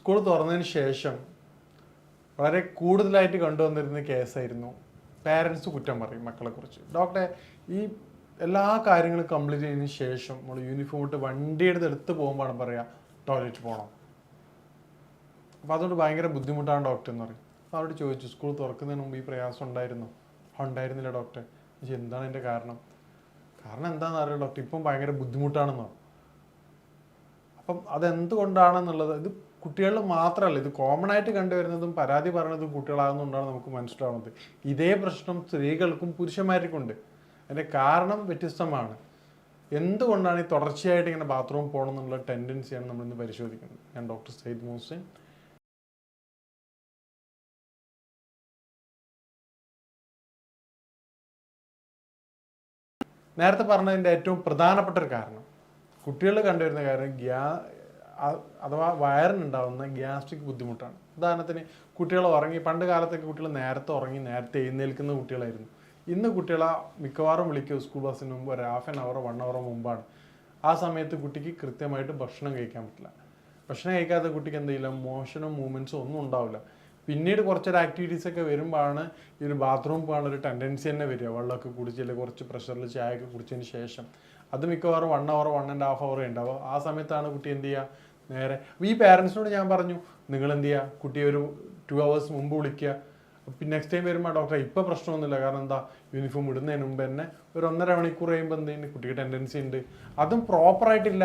School തുറന്നതിന് ശേഷം വളരെ കൂടുതലായിട്ട് കണ്ടുവന്നിരുന്ന കേസായിരുന്നു. പാരൻസ് കുറ്റം പറയും മക്കളെ കുറിച്ച് ഡോക്ടറെ ഈ എല്ലാ കാര്യങ്ങളും കംപ്ലീറ്റ് ചെയ്തതിന് ശേഷം നമ്മൾ യൂണിഫോം ഇട്ട് വണ്ടിയെടുത്ത് എടുത്ത് പോകുമ്പോഴാണ് പറയാ ടോയ്ലറ്റ് പോകണം അപ്പോൾ അതുകൊണ്ട് ഭയങ്കര ബുദ്ധിമുട്ടാണ് ഡോക്ടർ എന്ന് പറയും. അവരോട് ചോദിച്ചു സ്കൂൾ തുറക്കുന്നതിന് മുമ്പ് ഈ പ്രയാസം ഉണ്ടായിരുന്നു? "ആ, ഉണ്ടായിരുന്നില്ല ഡോക്ടർ പക്ഷെ എന്താണ് അതിന്റെ കാരണം? കാരണം എന്താണെന്ന് അറിയാം ഡോക്ടർ ഇപ്പം ഭയങ്കര ബുദ്ധിമുട്ടാണെന്ന് അപ്പം അതെന്തുകൊണ്ടാണെന്നുള്ളത് ഇത് കുട്ടികളിൽ മാത്രമല്ല ഇത് കോമൺ ആയിട്ട് കണ്ടുവരുന്നതും പരാതി പറയുന്നതും കുട്ടികളാകുന്നുണ്ടാണ് നമുക്ക് മനസ്സിലാവുന്നത്. ഇതേ പ്രശ്നം സ്ത്രീകൾക്കും പുരുഷന്മാർക്കും ഉണ്ട് അതിന്റെ കാരണം വ്യത്യസ്തമാണ്. എന്തുകൊണ്ടാണ് ഈ തുടർച്ചയായിട്ട് ഇങ്ങനെ ബാത്റൂം പോകണം എന്നുള്ള ടെൻഡൻസിയാണ് നമ്മളിന്ന് പരിശോധിക്കുന്നത്? ഞാൻ ഡോക്ടർ സയ്യിദ് മൂസിൻ നേരത്തെ പറഞ്ഞതിന്റെ ഏറ്റവും പ്രധാനപ്പെട്ട ഒരു കാരണം. കുട്ടികൾ കണ്ടുവരുന്ന കാര്യം ഗ്യാ അഥവാ വയറിനുണ്ടാവുന്ന ഗ്യാസ്ട്രിക് ബുദ്ധിമുട്ടാണ്. ഉദാഹരണത്തിന് കുട്ടികൾ ഉറങ്ങി പണ്ട് കാലത്തൊക്കെ കുട്ടികൾ നേരത്തെ ഉറങ്ങി നേരത്തെ എഴുന്നേൽക്കുന്ന കുട്ടികളായിരുന്നു. ഇന്ന് കുട്ടികളെ മിക്കവാറും വിളിക്കുക സ്കൂൾ ബസ്സിന് മുമ്പ് ഒരു half an hour one hour മുമ്പാണ്. ആ സമയത്ത് കുട്ടിക്ക് കൃത്യമായിട്ട് ഭക്ഷണം കഴിക്കാൻ പറ്റില്ല. ഭക്ഷണം കഴിക്കാത്ത കുട്ടിക്ക് എന്തെയില്ല മോഷനും മൂവ്മെന്റ്സും ഒന്നും ഉണ്ടാവില്ല. പിന്നീട് കുറച്ചൊരു ആക്ടിവിറ്റീസ് ഒക്കെ വരുമ്പോഴാണ് ഈ ഒരു ബാത്റൂം പോകാനുള്ള ഒരു ടെൻഡൻസി തന്നെ വരിക. വെള്ളമൊക്കെ കുടിച്ച് അല്ലെങ്കിൽ കുറച്ച് പ്രഷറിൽ ചായ ഒക്കെ കുടിച്ചതിന് ശേഷം. അത് മിക്കവാറും one hour one and half hour ഉണ്ടാവുക ആ സമയത്താണ് കുട്ടി എന്ത് ചെയ്യുക? നേരെ. ഈ പാരൻസിനോട് ഞാൻ പറഞ്ഞു നിങ്ങൾ എന്ത് ചെയ്യുക കുട്ടിയെ ഒരു ടു അവേഴ്സ് മുമ്പ് വിളിക്കുക. പിന്നെ നെക്സ്റ്റ് ടൈം വരുമ്പോൾ ഡോക്ടറെ ഇപ്പോൾ പ്രശ്നമൊന്നുമില്ല. കാരണം എന്താ? യൂണിഫോം ഇടുന്നതിന് മുമ്പ് തന്നെ ഒരു ഒന്നര മണിക്കൂർ കഴിയുമ്പോൾ എന്തെങ്കിലും കുട്ടിക്ക് ടെൻഡൻസി ഉണ്ട്. അതും പ്രോപ്പറായിട്ടില്ല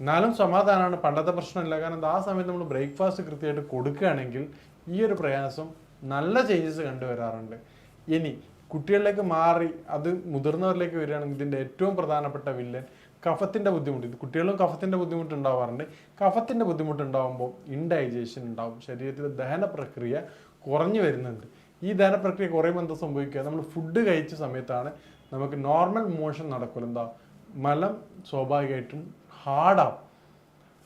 എന്നാലും സമാധാനമാണ് പണ്ടത്തെ പ്രശ്നമില്ല. കാരണം ആ സമയത്ത് നമ്മൾ ബ്രേക്ക്ഫാസ്റ്റ് കൃത്യമായിട്ട് കൊടുക്കുകയാണെങ്കിൽ ഈ ഒരു പ്രയാസം നല്ല ചേഞ്ചസ് കണ്ടുവരാറുണ്ട്. ഇനി കുട്ടികളിലേക്ക് മാറി അത് മുതിർന്നവരിലേക്ക് വരികയാണെങ്കിൽ ഇതിന്റെ ഏറ്റവും പ്രധാനപ്പെട്ട വില്ലൻ കഫത്തിന്റെ ബുദ്ധിമുട്ട് ഇത് കുട്ടികളും കഫത്തിന്റെ ബുദ്ധിമുട്ട് ഉണ്ടാവാറുണ്ട് കഫത്തിന്റെ ബുദ്ധിമുട്ട് ഉണ്ടാകുമ്പോൾ ഇൻഡൈജഷൻ ഉണ്ടാവും. ശരീരത്തിലെ ദഹന പ്രക്രിയ കുറഞ്ഞു വരുന്നുണ്ട്. ഈ ദഹന പ്രക്രിയ കുറയുമ്പോൾ എന്താ സംഭവിക്കുക? നമ്മൾ ഫുഡ് കഴിച്ച സമയത്താണ് നമുക്ക് നോർമൽ മോഷൻ നടക്കില്ല എന്താ? മലം സ്വാഭാവികമായിട്ടും ഹാർഡാവും.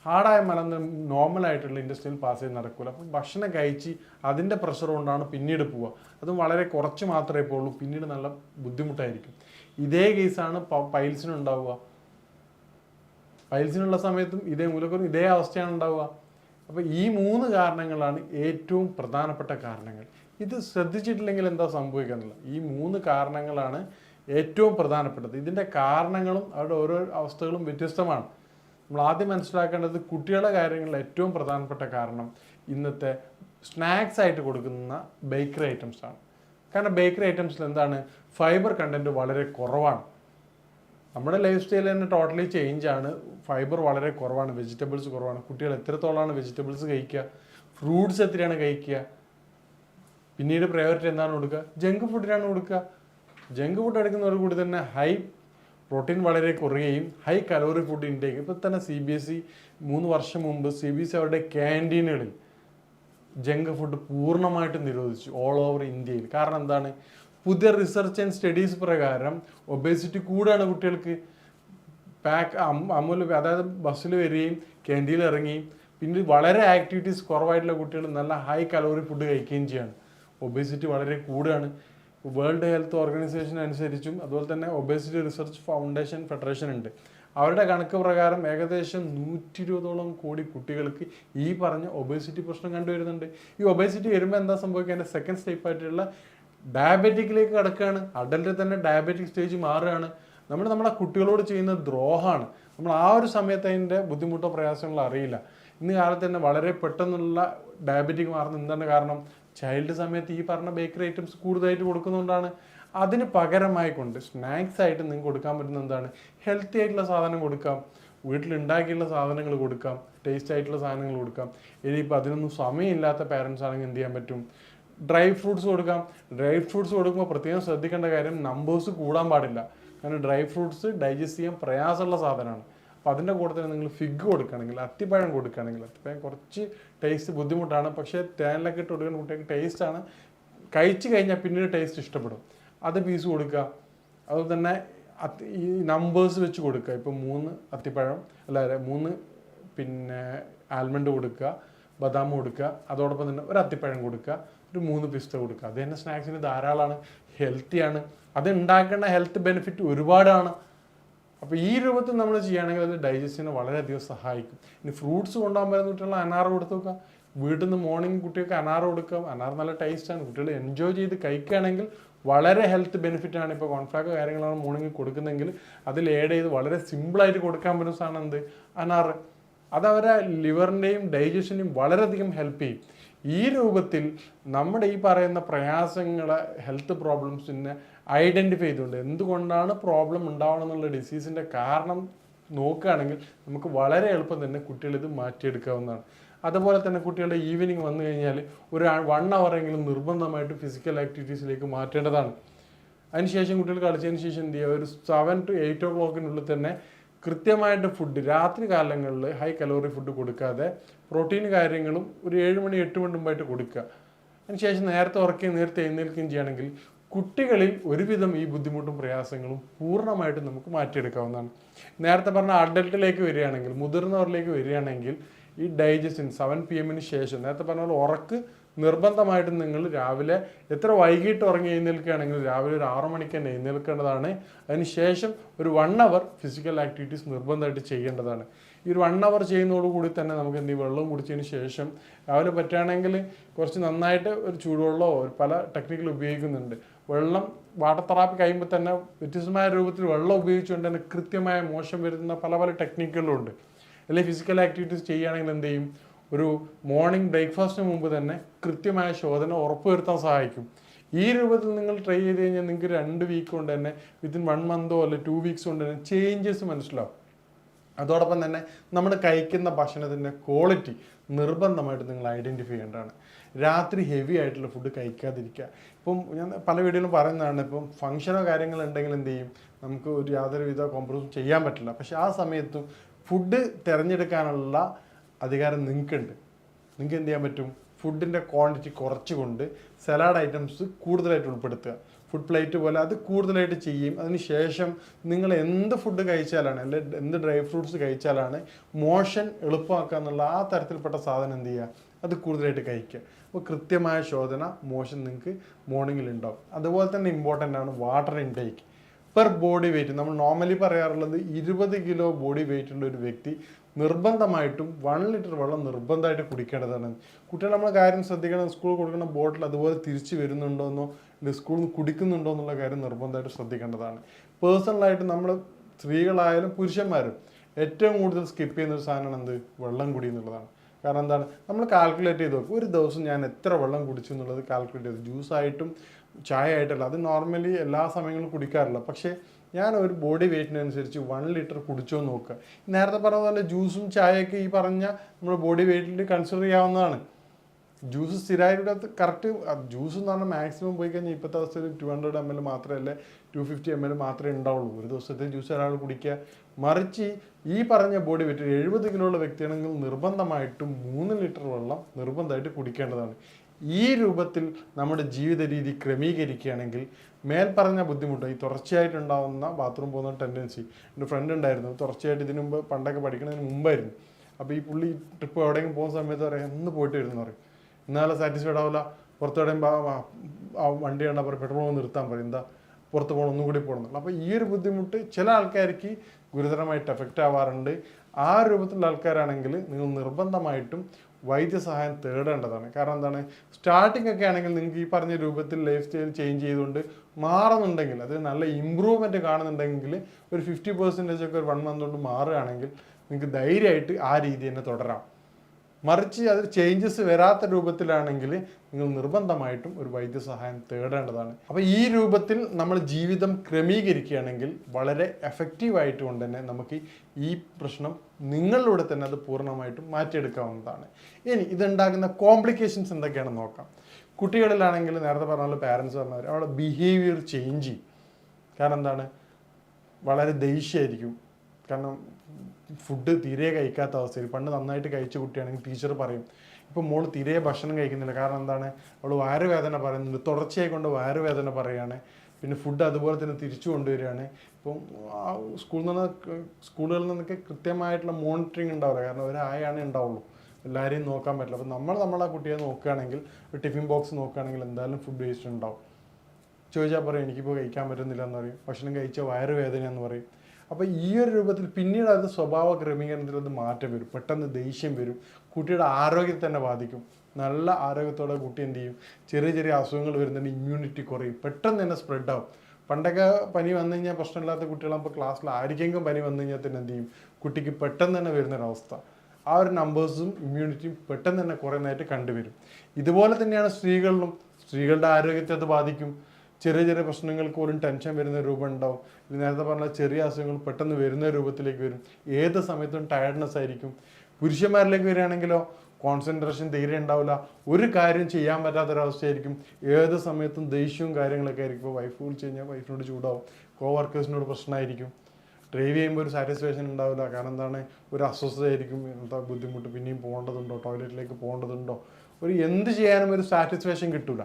ഹാർഡായ മലം നോർമൽ ആയിട്ടുള്ള ഇൻഡസ്ട്രിയിൽ പാസ് ചെയ്ത് നടക്കില്ല അപ്പം ഭക്ഷണം കഴിച്ച് അതിന്റെ പ്രഷർ കൊണ്ടാണ് പിന്നീട് പോവുക. അതും വളരെ കുറച്ച് മാത്രമേ പോകുള്ളൂ പിന്നീട് നല്ല ബുദ്ധിമുട്ടായിരിക്കും. ഇതേ കേസാണ് പൈൽസിനുണ്ടാവുക പൈൽസിനുള്ള സമയത്തും ഇതേ മൂലക്കുറവ് ഇതേ അവസ്ഥയാണ് ഉണ്ടാവുക. അപ്പോൾ ഈ മൂന്ന് കാരണങ്ങളാണ് ഏറ്റവും പ്രധാനപ്പെട്ട കാരണങ്ങൾ. ഇത് ശ്രദ്ധിച്ചിട്ടില്ലെങ്കിൽ എന്താ സംഭവിക്കുന്നില്ല ഈ മൂന്ന് കാരണങ്ങളാണ് ഏറ്റവും പ്രധാനപ്പെട്ടത്. ഇതിന്റെ കാരണങ്ങളും അവരുടെ ഓരോ അവസ്ഥകളും വ്യത്യസ്തമാണ്. നമ്മൾ ആദ്യം മനസ്സിലാക്കേണ്ടത് കുട്ടികളുടെ കാര്യങ്ങളിൽ ഏറ്റവും പ്രധാനപ്പെട്ട കാരണം ഇന്നത്തെ സ്നാക്സ് ആയിട്ട് കൊടുക്കുന്ന ബേക്കറി ഐറ്റംസാണ്. കാരണം ബേക്കറി ഐറ്റംസിൽ എന്താണ്? ഫൈബർ കണ്ടന്റ് വളരെ കുറവാണ്. നമ്മുടെ ലൈഫ് സ്റ്റൈൽ തന്നെ ടോട്ടലി ചേഞ്ച് ആണ്. ഫൈബർ വളരെ കുറവാണ് വെജിറ്റബിൾസ് കുറവാണ്. കുട്ടികൾ എത്രത്തോളമാണ് വെജിറ്റബിൾസ് കഴിക്കുക? ഫ്രൂട്ട്സ് എത്രയാണ് കഴിക്കുക? പിന്നീട് പ്രയോറിറ്റി എന്താണ് കൊടുക്കുക? ജങ്ക് ഫുഡിനാണ് കൊടുക്കുക. ജങ്ക് ഫുഡ് എടുക്കുന്നവർ കൂടി തന്നെ ഹൈ പ്രോട്ടീൻ വളരെ കുറയുകയും ഹൈ കലോറി ഫുഡ് ഇൻടേക്ക് ഇപ്പോൾ തന്നെ സി ബി എസ് ഇ മൂന്ന് വർഷം മുമ്പ് സി ബി എസ് ഇ അവരുടെ ക്യാന്റീനുകളിൽ ജങ്ക് ഫുഡ് പൂർണമായിട്ടും നിരോധിച്ചു ഓൾ ഓവർ ഇന്ത്യയിൽ. കാരണം എന്താണ്? പുതിയ റിസർച്ച് ആൻഡ് സ്റ്റഡീസ് പ്രകാരം ഒബേസിറ്റി കൂടാണ് കുട്ടികൾക്ക്. പാക്ക് അമൂൽ അതായത് ബസ്സിൽ വരികയും ക്യാന്റീനിൽ ഇറങ്ങുകയും പിന്നെ വളരെ ആക്ടിവിറ്റീസ് കുറവായിട്ടുള്ള കുട്ടികൾ നല്ല ഹൈ കലോറി ഫുഡ് കഴിക്കുകയും ചെയ്യാണ്. ഒബേസിറ്റി വളരെ കൂടുകയാണ് വേൾഡ് ഹെൽത്ത് ഓർഗനൈസേഷൻ അനുസരിച്ചും അതുപോലെ തന്നെ ഒബേസിറ്റി റിസർച്ച് ഫൗണ്ടേഷൻ ഫെഡറേഷൻ ഉണ്ട്. അവരുടെ കണക്ക് പ്രകാരം ഏകദേശം നൂറ്റി ഇരുപതോളം കോടി കുട്ടികൾക്ക് ഈ പറഞ്ഞ ഒബേസിറ്റി പ്രശ്നം കണ്ടുവരുന്നുണ്ട്. ഈ ഒബേസിറ്റി വരുമ്പോൾ എന്താ സംഭവിക്കുക? അതിന്റെ സെക്കൻഡ് സ്റ്റെപ്പ് ആയിട്ടുള്ള ഡയബറ്റിക്കിലേക്ക് കിടക്കുകയാണ്. അഡൽറ്റിൽ തന്നെ ഡയബറ്റിക് സ്റ്റേജ് മാറുകയാണ്. നമ്മൾ നമ്മുടെ കുട്ടികളോട് ചെയ്യുന്ന ദ്രോഹമാണ്. നമ്മൾ ആ ഒരു സമയത്ത് അതിന്റെ ബുദ്ധിമുട്ടോ പ്രയാസങ്ങളോ അറിയില്ല. ഇന്ന് കാലത്ത് തന്നെ വളരെ പെട്ടെന്നുള്ള ഡയബറ്റിക് മാറുന്ന എന്താണ് കാരണം? ചൈൽഡ് സമയത്ത് ഈ പറഞ്ഞ ബേക്കറി ഐറ്റംസ് കൂടുതലായിട്ട് കൊടുക്കുന്നതുകൊണ്ടാണ്. അതിന് പകരമായി കൊണ്ട് സ്നാക്സ് ആയിട്ട് നിങ്ങൾക്ക് കൊടുക്കാൻ പറ്റുന്ന എന്താണ്? ഹെൽത്തി ആയിട്ടുള്ള സാധനം കൊടുക്കാം. വീട്ടിലുണ്ടാക്കിയുള്ള സാധനങ്ങൾ കൊടുക്കാം. ടേസ്റ്റ് ആയിട്ടുള്ള സാധനങ്ങൾ കൊടുക്കാം. ഇനിയിപ്പോൾ അതിനൊന്നും സമയമില്ലാത്ത പാരൻസ് ആണെങ്കിൽ എന്ത് ചെയ്യാൻ പറ്റും? ഡ്രൈ ഫ്രൂട്ട്സ് കൊടുക്കാം. ഡ്രൈ ഫ്രൂട്ട്സ് കൊടുക്കുമ്പോൾ പ്രത്യേകം ശ്രദ്ധിക്കേണ്ട കാര്യം നമ്പേഴ്സ് കൂടാൻ പാടില്ല. കാരണം ഡ്രൈ ഫ്രൂട്ട്സ് ഡൈജസ്റ്റ് ചെയ്യാൻ പ്രയാസമുള്ള സാധനമാണ്. അപ്പോൾ അതിന്റെ കൂടെ തന്നെ നിങ്ങൾ ഫിഗ് കൊടുക്കുകയാണെങ്കിൽ അത്തിപ്പഴം കൊടുക്കുകയാണെങ്കിൽ അത്തിപ്പഴം കുറച്ച് ടേസ്റ്റ് ബുദ്ധിമുട്ടാണ്. പക്ഷേ തേനിലൊക്കെ ഇട്ട് കൊടുക്കുന്ന കുട്ടികൾക്ക് ടേസ്റ്റാണ് കഴിച്ചു കഴിഞ്ഞാൽ പിന്നീട് ടേസ്റ്റ് ഇഷ്ടപ്പെടും. അത് പീസ് കൊടുക്കുക. അതുപോലെ തന്നെ ഈ നമ്പേഴ്സ് വെച്ച് കൊടുക്കുക. ഇപ്പം മൂന്ന് അത്തിപ്പഴം അല്ല മൂന്ന് പിന്നെ ആൽമണ്ട് കൊടുക്കുക ബദാം കൊടുക്കുക. അതോടൊപ്പം തന്നെ ഒരു അത്തിപ്പഴം കൊടുക്കുക. ഒരു മൂന്ന് പിസ്ത കൊടുക്കുക. അത് തന്നെ സ്നാക്സിന് ധാരാളമാണ് ഹെൽത്തിയാണ്. അത് ഉണ്ടാക്കേണ്ട ഹെൽത്ത് ബെനിഫിറ്റ് ഒരുപാടാണ്. അപ്പോൾ ഈ രൂപത്തിൽ നമ്മൾ ചെയ്യുകയാണെങ്കിൽ അത് ഡൈജസ്റ്റിനെ വളരെയധികം സഹായിക്കും. ഇനി ഫ്രൂട്ട്സ് കൊണ്ടുപോകാൻ പറ്റുന്ന കുട്ടികൾ അനാർ കൊടുത്തു നോക്കുക. വീട്ടിൽ നിന്ന് മോർണിംഗ് കുട്ടികൾക്ക് അനാർ കൊടുക്കുക. അനാർ നല്ല ടേസ്റ്റാണ് കുട്ടികൾ എൻജോയ് ചെയ്ത് കഴിക്കുകയാണെങ്കിൽ വളരെ ഹെൽത്ത് ബെനിഫിറ്റ് ആണ്. ഇപ്പോൾ കോൺഫ്ലാക്ക് കാര്യങ്ങളാണ് മോർണിംഗ് കൊടുക്കുന്നെങ്കിൽ അതിൽ ഏഡ് ചെയ്ത് വളരെ സിമ്പിളായിട്ട് കൊടുക്കാൻ പറ്റുന്ന സാധനം എന്ത്? അനാർ അത് ലിവറിന്റെയും ഡൈജഷനെയും വളരെയധികം ഹെൽപ്പ് ചെയ്യും. ഈ രൂപത്തിൽ നമ്മുടെ ഈ പറയുന്ന പ്രയാസങ്ങളെ ഹെൽത്ത് പ്രോബ്ലംസിനെ ഐഡന്റിഫൈ ചെയ്തുകൊണ്ട് എന്തുകൊണ്ടാണ് പ്രോബ്ലം ഉണ്ടാവണം എന്നുള്ള ഡിസീസിന്റെ കാരണം നോക്കുകയാണെങ്കിൽ നമുക്ക് വളരെ എളുപ്പം തന്നെ കുട്ടികൾ ഇത് മാറ്റിയെടുക്കാവുന്നതാണ്. അതുപോലെ തന്നെ കുട്ടികളുടെ ഈവനിങ് വന്നു കഴിഞ്ഞാൽ ഒരു വൺ എങ്കിലും നിർബന്ധമായിട്ട് ഫിസിക്കൽ ആക്ടിവിറ്റീസിലേക്ക് മാറ്റേണ്ടതാണ്. അതിനുശേഷം കുട്ടികൾ കളിച്ചതിന് ശേഷം എന്ത് ചെയ്യുക? ഒരു സെവൻ ടു എയ്റ്റ് ഓ ക്ലോക്കിനുള്ളിൽ തന്നെ കൃത്യമായിട്ട് ഫുഡ് രാത്രി കാലങ്ങളിൽ ഹൈ കലോറി ഫുഡ് കൊടുക്കാതെ പ്രോട്ടീൻ കാര്യങ്ങളും ഒരു ഏഴ് മണി എട്ട് മണി മുമ്പായിട്ട് കൊടുക്കുക. അതിനുശേഷം നേരത്തെ ഉറക്കുകയും നേരത്തെ എഴുന്നേൽക്കുകയും ചെയ്യുകയാണെങ്കിൽ കുട്ടികളിൽ ഒരുവിധം ഈ ബുദ്ധിമുട്ടും പ്രയാസങ്ങളും പൂർണമായിട്ടും നമുക്ക് മാറ്റിയെടുക്കാവുന്നതാണ്. നേരത്തെ പറഞ്ഞ അഡൽട്ടിലേക്ക് വരികയാണെങ്കിൽ മുതിർന്നവരിലേക്ക് വരികയാണെങ്കിൽ ഈ ഡൈജസ്റ്റിൻ സെവൻ പി എമ്മിന് ശേഷം നേരത്തെ പറഞ്ഞ പോലെ ഉറക്ക് നിർബന്ധമായിട്ടും നിങ്ങൾ രാവിലെ എത്ര വൈകിട്ട് ഉറങ്ങി എഴുന്നേൽക്കുകയാണെങ്കിൽ രാവിലെ ഒരു ആറു മണിക്ക് തന്നെ എഴുന്നേൽക്കേണ്ടതാണ്. അതിനുശേഷം ഒരു വൺ അവർ ഫിസിക്കൽ ആക്ടിവിറ്റീസ് നിർബന്ധമായിട്ട് ചെയ്യേണ്ടതാണ്. ഈ ഒരു വൺ അവർ ചെയ്യുന്നതോടുകൂടി തന്നെ നമുക്ക് എന്ത് വെള്ളം കുടിച്ചതിന് ശേഷം രാവിലെ പറ്റുകയാണെങ്കിൽ കുറച്ച് നന്നായിട്ട് ഒരു ചൂടുവെള്ളമോ ഒരു പല ടെക്നിക്കൽ ഉപയോഗിക്കുന്നുണ്ട്. വെള്ളം വാട്ടർ തെറാപ്പി കഴിയുമ്പോൾ തന്നെ വ്യത്യസ്തമായ രൂപത്തിൽ വെള്ളം ഉപയോഗിച്ചുകൊണ്ട് തന്നെ കൃത്യമായ മോശം വരുന്ന പല പല ടെക്നിക്കുകളുണ്ട് അല്ലെങ്കിൽ ഫിസിക്കൽ ആക്ടിവിറ്റീസ് ചെയ്യുകയാണെങ്കിൽ എന്ത് ചെയ്യും? ഒരു മോർണിംഗ് ബ്രേക്ക്ഫാസ്റ്റിന് മുമ്പ് തന്നെ കൃത്യമായ ശോധന ഉറപ്പുവരുത്താൻ സഹായിക്കും. ഈ രൂപത്തിൽ നിങ്ങൾ ട്രൈ ചെയ്ത് കഴിഞ്ഞാൽ നിങ്ങൾക്ക് രണ്ട് വീക്ക് കൊണ്ട് തന്നെ വിത്തിൻ വൺ മന്തോ അല്ലെ ടു വീക്സ് കൊണ്ട് തന്നെ ചേഞ്ചസ് മനസ്സിലാവും. അതോടൊപ്പം തന്നെ നമ്മൾ കഴിക്കുന്ന ഭക്ഷണത്തിന്റെ ക്വാളിറ്റി നിർബന്ധമായിട്ട് നിങ്ങൾ ഐഡന്റിഫൈ ചെയ്യേണ്ടതാണ്. രാത്രി ഹെവി ആയിട്ടുള്ള ഫുഡ് കഴിക്കാതിരിക്കുക. ഇപ്പം ഞാൻ പല വീഡിയോയിലും പറയുന്നതാണ് ഇപ്പം ഫംഗ്ഷനോ കാര്യങ്ങളോ ഉണ്ടെങ്കിൽ എന്ത് ചെയ്യും? നമുക്ക് ഒരു യാതൊരു വിധ കോംപ്രമൈസും ചെയ്യാൻ പറ്റില്ല. പക്ഷേ ആ സമയത്തും ഫുഡ് തിരഞ്ഞെടുക്കാനുള്ള അധികാരം നിങ്ങൾക്കുണ്ട്. നിങ്ങൾക്ക് എന്ത് ചെയ്യാൻ പറ്റും? ഫുഡിന്റെ ക്വാണ്ടിറ്റി കുറച്ചുകൊണ്ട് സലാഡ് ഐറ്റംസ് കൂടുതലായിട്ട് ഉൾപ്പെടുത്തുക. ഫുഡ് പ്ലേറ്റ് പോലെ അത് കൂടുതലായിട്ട് ചെയ്യും. അതിനുശേഷം നിങ്ങൾ എന്ത് ഫുഡ് കഴിച്ചാലാണ് അല്ലെ എന്ത് ഡ്രൈ ഫ്രൂട്ട്സ് കഴിച്ചാലാണ് മോഷൻ എളുപ്പമാക്കുക എന്നുള്ള ആ തരത്തിൽപ്പെട്ട സാധനം എന്ത് ചെയ്യുക? അത് കൂടുതലായിട്ട് കഴിക്കുക. അപ്പോൾ കൃത്യമായ ശോധന മോഷൻ നിങ്ങൾക്ക് മോർണിംഗിൽ ഉണ്ടാവും. അതുപോലെ തന്നെ ഇമ്പോർട്ടന്റ് ആണ് water intake per body weight നമ്മൾ നോർമലി പറയാറുള്ളത് ഇരുപത് കിലോ ബോഡി വെയിറ്റ് ഉള്ള ഒരു വ്യക്തി നിർബന്ധമായിട്ടും വൺ ലിറ്റർ വെള്ളം നിർബന്ധമായിട്ട് കുടിക്കേണ്ടതാണ്. കുട്ടികൾ നമ്മൾ കാര്യം ശ്രദ്ധിക്കണം സ്കൂൾ കൊടുക്കുന്ന ബോട്ടിൽ അതുപോലെ തിരിച്ചു വരുന്നുണ്ടോയെന്നോ അല്ലെങ്കിൽ സ്കൂളിൽ നിന്ന് കുടിക്കുന്നുണ്ടോ എന്നുള്ള കാര്യം നിർബന്ധമായിട്ട് ശ്രദ്ധിക്കേണ്ടതാണ്. പേഴ്സണലായിട്ട് നമ്മൾ സ്ത്രീകളായാലും പുരുഷന്മാരും ഏറ്റവും കൂടുതൽ സ്കിപ്പ് ചെയ്യുന്ന ഒരു സാധനമാണ് എന്ത്? വെള്ളം കുടി എന്നുള്ളതാണ്. കാരണം എന്താണ്? നമ്മൾ കാൽക്കുലേറ്റ് ചെയ്ത് നോക്കും. ഒരു ദിവസം ഞാൻ എത്ര വെള്ളം കുടിച്ചു എന്നുള്ളത് കാൽക്കുലേറ്റ് ചെയ്ത്. ജ്യൂസായിട്ടും ചായ ആയിട്ടല്ല അത് നോർമലി എല്ലാ സമയങ്ങളും കുടിക്കാറില്ല. പക്ഷേ ഞാൻ ഒരു ബോഡി വെയിറ്റിനനുസരിച്ച് വൺ ലിറ്റർ കുടിച്ചോ നോക്കുക. നേരത്തെ പറഞ്ഞ പോലെ ജ്യൂസും ചായയൊക്കെ ഈ പറഞ്ഞ നമ്മുടെ ബോഡി വെയിറ്റിൽ കൺസിഡർ ചെയ്യാവുന്നതാണ്. ജ്യൂസ് സ്ഥിരമായിട്ട് കറക്റ്റ് ജ്യൂസ് എന്ന് പറഞ്ഞാൽ മാക്സിമം പോയി കഴിഞ്ഞാൽ ഇപ്പോഴത്തെ അവസ്ഥയിൽ ടു ഹൺഡ്രഡ് എം എൽ മാത്രമല്ല ടു ഫിഫ്റ്റി എം എൽ മാത്രമേ ഉണ്ടാവുള്ളൂ. ഒരു ദിവസത്തെ ജ്യൂസ് ഒരാൾ കുടിക്കുക. മറിച്ച് ഈ പറഞ്ഞ ബോഡി വെയിറ്റ് എഴുപത് കിലോ ഉള്ള വ്യക്തിയാണെങ്കിൽ നിർബന്ധമായിട്ടും മൂന്ന് ലിറ്റർ വെള്ളം നിർബന്ധമായിട്ട് കുടിക്കേണ്ടതാണ്. ഈ രൂപത്തിൽ നമ്മുടെ ജീവിത രീതി ക്രമീകരിക്കുകയാണെങ്കിൽ മേൽപ്പറഞ്ഞ പറഞ്ഞ ബുദ്ധിമുട്ട് ഈ തുടർച്ചയായിട്ടുണ്ടാവുന്ന ബാത്റൂം പോകുന്ന ടെൻഡൻസി എന്റെ ഫ്രണ്ട് ഉണ്ടായിരുന്നു. തുടർച്ചയായിട്ട് ഇതിനു മുമ്പ് പണ്ടൊക്കെ പഠിക്കുന്നതിന് മുമ്പായിരുന്നു. അപ്പോൾ ഈ പുള്ളി ട്രിപ്പ് എവിടെയെങ്കിലും പോകുന്ന സമയത്ത് പറയാം എന്ന് പോയിട്ട് വരുന്നു പറയും എന്നാലും സാറ്റിസ്ഫൈഡ് ആവില്ല പുറത്തെവിടെയും വണ്ടി കണ്ടാൽ പറയും പെട്രോൾ നിർത്താൻ പറയും. എന്താ? പുറത്ത് പോകണം ഒന്നും കൂടി പോകണം അപ്പോൾ ഈ ഒരു ബുദ്ധിമുട്ട് ചില ആൾക്കാർക്ക് ഗുരുതരമായിട്ട് എഫക്റ്റ് ആവാറുണ്ട്. ആ രൂപത്തിലുള്ള ആൾക്കാരാണെങ്കിൽ നിങ്ങൾ നിർബന്ധമായിട്ടും വൈദ്യസഹായം തേടേണ്ടതാണ്. കാരണം എന്താണ്? സ്റ്റാർട്ടിംഗ് ഒക്കെ ആണെങ്കിൽ നിങ്ങൾക്ക് ഈ പറഞ്ഞ രൂപത്തിൽ ലൈഫ് സ്റ്റൈൽ ചേഞ്ച് ചെയ്തുകൊണ്ട് മാറുന്നുണ്ടെങ്കിൽ അത് നല്ല ഇമ്പ്രൂവ്മെന്റ് കാണുന്നുണ്ടെങ്കിൽ ഒരു ഫിഫ്റ്റി പെർസെന്റേജ് ഒക്കെ ഒരു വൺ മന്ത് കൊണ്ട് മാറുകയാണെങ്കിൽ നിങ്ങൾക്ക് ധൈര്യമായിട്ട് ആ രീതി തന്നെ തുടരാം. മറിച്ച് അതിൽ ചേഞ്ചസ് വരാത്ത രൂപത്തിലാണെങ്കിൽ നിങ്ങൾ നിർബന്ധമായിട്ടും ഒരു വൈദ്യസഹായം തേടേണ്ടതാണ്. അപ്പോൾ ഈ രൂപത്തിൽ നമ്മൾ ജീവിതം ക്രമീകരിക്കുകയാണെങ്കിൽ വളരെ എഫക്റ്റീവായിട്ട് കൊണ്ട് തന്നെ നമുക്ക് ഈ പ്രശ്നം നിങ്ങളിലൂടെ തന്നെ അത് പൂർണമായിട്ടും മാറ്റിയെടുക്കാവുന്നതാണ്. ഇനി ഇതുണ്ടാകുന്ന കോംപ്ലിക്കേഷൻസ് എന്തൊക്കെയാണെന്ന് നോക്കാം. കുട്ടികളിലാണെങ്കിൽ നേരത്തെ പറഞ്ഞ പാരൻസ് പറഞ്ഞവർ അവരുടെ ബിഹേവിയർ ചേഞ്ച് ചെയ്യും. കാരണം എന്താണ്? വളരെ ദേഷ്യമായിരിക്കും. കാരണം ഫുഡ് തീരെ കഴിക്കാത്ത അവസ്ഥയിൽ. പണ്ട് നന്നായിട്ട് കഴിച്ച കുട്ടിയാണെങ്കിൽ ടീച്ചർ പറയും ഇപ്പം മോൾ തീരെ ഭക്ഷണം കഴിക്കുന്നില്ല. കാരണം എന്താണ്? അവൾ വയറുവേദന പറയുന്നുണ്ട്. തുടർച്ചയായി കൊണ്ട് വയറുവേദന പറയുകയാണ്. പിന്നെ ഫുഡ് അതുപോലെ തന്നെ തിരിച്ചു കൊണ്ടുവരികയാണ്. ഇപ്പം സ്കൂളിൽ നിന്ന് സ്കൂളുകളിൽ നിന്നൊക്കെ കൃത്യമായിട്ടുള്ള മോണിറ്ററിങ് ഉണ്ടാവില്ല. കാരണം ഒരായാണ് ഉണ്ടാവുള്ളൂ. എല്ലാവരെയും നോക്കാൻ പറ്റില്ല. അപ്പം നമ്മൾ നമ്മളെ കുട്ടിയെ നോക്കുകയാണെങ്കിൽ ഒരു ടിഫിൻ ബോക്സ് നോക്കുകയാണെങ്കിൽ എന്തായാലും ഫുഡ് വേസ്റ്റ് ഉണ്ടാവും. ചോദിച്ചാൽ പറയും എനിക്കിപ്പോൾ കഴിക്കാൻ പറ്റുന്നില്ല എന്ന് പറയും. ഭക്ഷണം കഴിച്ച വയറുവേദന എന്ന് പറയും. അപ്പോൾ ഈ ഒരു രൂപത്തിൽ പിന്നീട് അത് സ്വഭാവ ക്രമീകരണത്തിൽ അത് മാറ്റം വരും. പെട്ടെന്ന് ദേഷ്യം വരും. കുട്ടിയുടെ ആരോഗ്യത്തെ തന്നെ ബാധിക്കും. നല്ല ആരോഗ്യത്തോടെ കുട്ടി എന്ത് ചെയ്യും? ചെറിയ ചെറിയ അസുഖങ്ങൾ വരുന്നുണ്ട് ഇമ്മ്യൂണിറ്റി കുറയും. പെട്ടെന്ന് തന്നെ സ്പ്രെഡ് ആവും. പണ്ടൊക്കെ പനി വന്നു കഴിഞ്ഞാൽ പ്രശ്നമില്ലാത്ത കുട്ടികളാകുമ്പോൾ ക്ലാസ്സിൽ ആർക്കെങ്കിലും പനി വന്നു കഴിഞ്ഞാൽ തന്നെ എന്ത് ചെയ്യും? കുട്ടിക്ക് പെട്ടെന്ന് തന്നെ വരുന്നൊരവസ്ഥ ആ ഒരു നമ്പേഴ്സും ഇമ്മ്യൂണിറ്റിയും പെട്ടെന്ന് തന്നെ കുറയുന്നതായിട്ട് കണ്ടുവരും. ഇതുപോലെ തന്നെയാണ് സ്ത്രീകളിലും. സ്ത്രീകളുടെ ആരോഗ്യത്തെ അത് ബാധിക്കും. ചെറിയ ചെറിയ പ്രശ്നങ്ങൾക്ക് പോലും ടെൻഷൻ വരുന്ന രൂപം ഉണ്ടാവും. നേരത്തെ പറഞ്ഞ ചെറിയ അസുഖങ്ങൾ പെട്ടെന്ന് വരുന്ന രൂപത്തിലേക്ക് വരും. ഏത് സമയത്തും ടയർഡ്നെസ് ആയിരിക്കും. പുരുഷന്മാരിലേക്ക് വരികയാണെങ്കിലോ കോൺസെൻട്രേഷൻ തീരെ ഉണ്ടാവില്ല. ഒരു കാര്യം ചെയ്യാൻ പറ്റാത്തൊരവസ്ഥയായിരിക്കും ഏത് സമയത്തും ദേഷ്യവും കാര്യങ്ങളൊക്കെ ആയിരിക്കും. ഇപ്പോൾ വൈഫ് വിളിച്ച് കഴിഞ്ഞാൽ വൈഫിനോട് ചൂടാവും. കോ വർക്കേഴ്സിനോട് പ്രശ്നമായിരിക്കും. ഡ്രൈവ് ചെയ്യുമ്പോൾ ഒരു സാറ്റിസ്ഫാക്ഷൻ ഉണ്ടാവില്ല. കാരണം എന്താണ്? ഒരു അസ്വസ്ഥതയായിരിക്കും. എന്താ ബുദ്ധിമുട്ട്? പിന്നെയും പോകേണ്ടതുണ്ടോ? ടോയ്ലറ്റിലേക്ക് പോകേണ്ടതുണ്ടോ? ഒരു എന്ത് ചെയ്യാനും ഒരു സാറ്റിസ്ഫാക്ഷൻ കിട്ടൂല.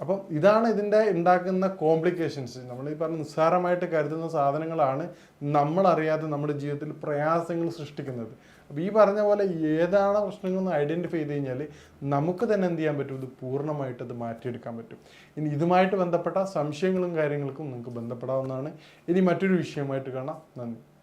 അപ്പം ഇതാണ് ഇതിന്റെ ഉണ്ടാക്കുന്ന കോംപ്ലിക്കേഷൻസ് നമ്മൾ ഈ പറഞ്ഞ നിസ്സാരമായിട്ട് കരുതുന്ന സാധനങ്ങളാണ് നമ്മളറിയാതെ നമ്മുടെ ജീവിതത്തിൽ പ്രയാസങ്ങൾ സൃഷ്ടിക്കുന്നത്. അപ്പോൾ ഈ പറഞ്ഞ പോലെ ഏതാണ് പ്രശ്നങ്ങളെന്ന് ഐഡന്റിഫൈ ചെയ്ത് കഴിഞ്ഞാൽ നമുക്ക് തന്നെ എന്ത് ചെയ്യാൻ പറ്റും? ഇത് പൂർണമായിട്ട് അത് മാറ്റിയെടുക്കാൻ പറ്റും. ഇനി ഇതുമായിട്ട് ബന്ധപ്പെട്ട സംശയങ്ങളും കാര്യങ്ങൾക്കും നിങ്ങൾക്ക് ബന്ധപ്പെടാവുന്നതാണ്. ഇനി മറ്റൊരു വിഷയമായിട്ട് കാണാം. നന്ദി.